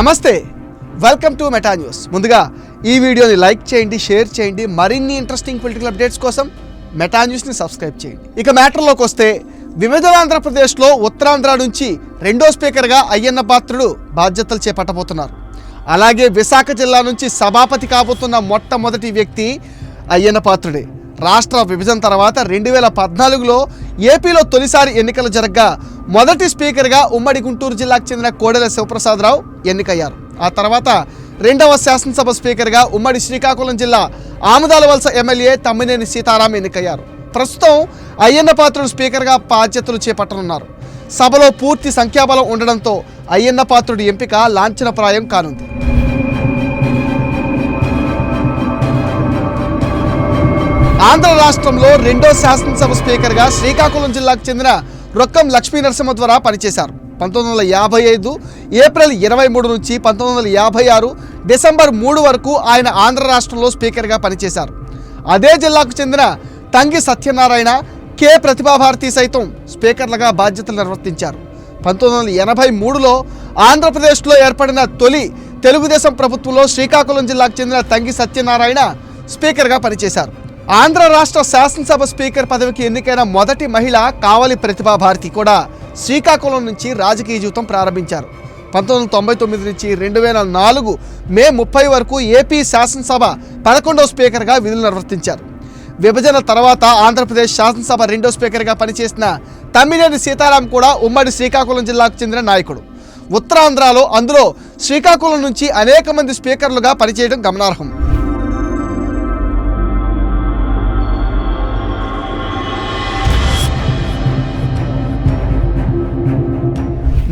నమస్తే welcome to meta news ముందుగా ఈ వీడియోని లైక్ చేయండి షేర్ చేయండి మరిన్ని ఇంట్రెస్టింగ్ పొలిటికల్ అప్డేట్స్ కోసం మెటా న్యూస్ని సబ్స్క్రైబ్ చేయండి. ఇక మ్యాటర్లోకి వస్తే వివిధ ఆంధ్రప్రదేశ్లో ఉత్తరాంధ్ర నుంచి రెండో స్పీకర్గా అయ్యన్న పాత్రుడు బాధ్యతలు చేపట్టబోతున్నారు. అలాగే విశాఖ జిల్లా నుంచి సభాపతి కాబోతున్న మొట్టమొదటి వ్యక్తి అయ్యన్న పాత్రుడే. రాష్ట్ర విభజన తర్వాత రెండు వేల పద్నాలుగులో ఏపీలో తొలిసారి ఎన్నికలు జరగ్గా మొదటి స్పీకర్గా ఉమ్మడి గుంటూరు జిల్లాకు చెందిన కోడెల శివప్రసాదరావు ఎన్నికయ్యారు. ఆ తర్వాత రెండవ శాసనసభ స్పీకర్గా ఉమ్మడి శ్రీకాకుళం జిల్లా ఆముదాల వలస ఎమ్మెల్యే తమ్మినేని సీతారాం ఎన్నికయ్యారు. ప్రస్తుతం అయ్యన్న పాత్రుడు స్పీకర్గా బాధ్యతలు చేపట్టనున్నారు. సభలో పూర్తి సంఖ్యాబలం ఉండడంతో అయ్యన్న పాత్రుడి ఎంపిక లాంఛనప్రాయం కానుంది. ఆంధ్ర రాష్ట్రంలో రెండో శాసనసభ స్పీకర్గా శ్రీకాకుళం జిల్లాకు చెందిన రొక్కం లక్ష్మీ నరసింహ ద్వారా పనిచేశారు. పంతొమ్మిది వందల యాభై ఐదు ఏప్రిల్ ఇరవై మూడు నుంచి పంతొమ్మిది వందల యాభై ఆరు డిసెంబర్ మూడు వరకు ఆయన ఆంధ్ర రాష్ట్రంలో స్పీకర్గా పనిచేశారు. అదే జిల్లాకు చెందిన తంగి సత్యనారాయణ కె. ప్రతిభాభారతి సైతం స్పీకర్లుగా బాధ్యతలు నిర్వర్తించారు. పంతొమ్మిది వందల ఎనభై మూడులో ఆంధ్రప్రదేశ్లో ఏర్పడిన తొలి తెలుగుదేశం ప్రభుత్వంలో శ్రీకాకుళం జిల్లాకు చెందిన తంగి సత్యనారాయణ స్పీకర్గా పనిచేశారు. ఆంధ్ర రాష్ట్ర శాసనసభ స్పీకర్ పదవికి ఎన్నికైన మొదటి మహిళ కావలి ప్రతిభా భారతి కూడా శ్రీకాకుళం నుంచి రాజకీయ జీవితం ప్రారంభించారు. పంతొమ్మిది వందల తొంభై తొమ్మిది నుంచి రెండు వేల నాలుగు మే ముప్పై వరకు ఏపీ శాసనసభ పదకొండవ స్పీకర్గా విధులు నిర్వర్తించారు. విభజన తర్వాత ఆంధ్రప్రదేశ్ శాసనసభ రెండో స్పీకర్గా పనిచేసిన తమ్మినేని సీతారాం కూడా ఉమ్మడి శ్రీకాకుళం జిల్లాకు చెందిన నాయకుడు. ఉత్తరాంధ్రలో అందులో శ్రీకాకుళం నుంచి అనేక మంది స్పీకర్లుగా పనిచేయడం గమనార్హం.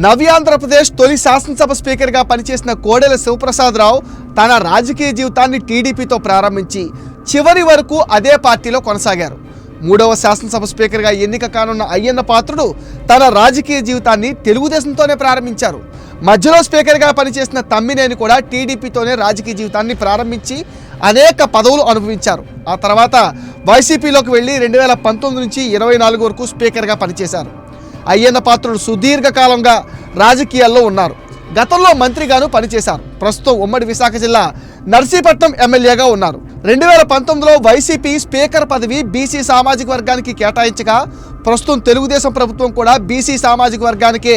నవ్యాంధ్రప్రదేశ్ తొలి శాసనసభ స్పీకర్గా పనిచేసిన కోడెల శివప్రసాదరావు తన రాజకీయ జీవితాన్ని టీడీపీతో ప్రారంభించి చివరి వరకు అదే పార్టీలో కొనసాగారు. మూడవ శాసనసభ స్పీకర్గా ఎన్నిక కానున్న అయ్యన్న పాత్రుడు తన రాజకీయ జీవితాన్ని తెలుగుదేశంతోనే ప్రారంభించారు. మధ్యలో స్పీకర్గా పనిచేసిన తమ్మినేని కూడా టీడీపీతోనే రాజకీయ జీవితాన్ని ప్రారంభించి అనేక పదవులు అనుభవించారు. ఆ తర్వాత వైసీపీలోకి వెళ్ళి రెండు వేల పంతొమ్మిది నుంచి ఇరవై నాలుగు వరకు స్పీకర్గా పనిచేశారు. అయ్యన్న పాత్రుడు సుదీర్ఘకాలంగా రాజకీయాల్లో ఉన్నారు. గతంలో మంత్రిగాను పనిచేశారు. ప్రస్తుతం ఉమ్మడి విశాఖ జిల్లా నర్సీపట్నం ఎమ్మెల్యేగా ఉన్నారు. రెండు వేల పంతొమ్మిదిలో వైసీపీ స్పీకర్ పదవి బీసీ సామాజిక వర్గానికి కేటాయించగా ప్రస్తుతం తెలుగుదేశం ప్రభుత్వం కూడా బీసీ సామాజిక వర్గానికే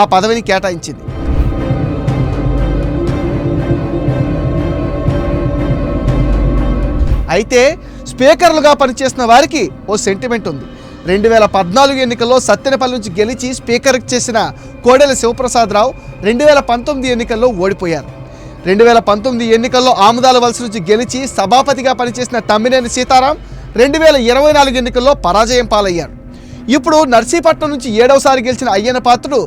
ఆ పదవిని కేటాయించింది. అయితే స్పీకర్లుగా పనిచేసిన వారికి ఓ సెంటిమెంట్ ఉంది. రెండు వేల పద్నాలుగు ఎన్నికల్లో సత్తెనపల్లి నుంచి గెలిచి స్పీకర్ చేసిన కోడెల శివప్రసాదరావు రెండు వేల పంతొమ్మిది ఎన్నికల్లో ఓడిపోయారు. రెండు వేల పంతొమ్మిది ఎన్నికల్లో ఆముదాల వలస నుంచి గెలిచి సభాపతిగా పనిచేసిన తమ్మినేని సీతారాం రెండు వేల ఇరవై నాలుగు ఎన్నికల్లో పరాజయం పాలయ్యారు. ఇప్పుడు నర్సీపట్నం నుంచి ఏడవసారి గెలిచిన అయ్యన్న పాత్రుడు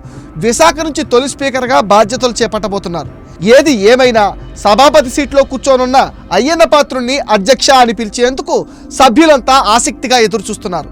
విశాఖ నుంచి తొలి స్పీకర్గా బాధ్యతలు చేపట్టబోతున్నారు. ఏది ఏమైనా సభాపతి సీట్లో కూర్చోనున్న అయ్యన్న పాత్రుణ్ణి అధ్యక్ష అని పిలిచేందుకు సభ్యులంతా ఆసక్తిగా ఎదురుచూస్తున్నారు.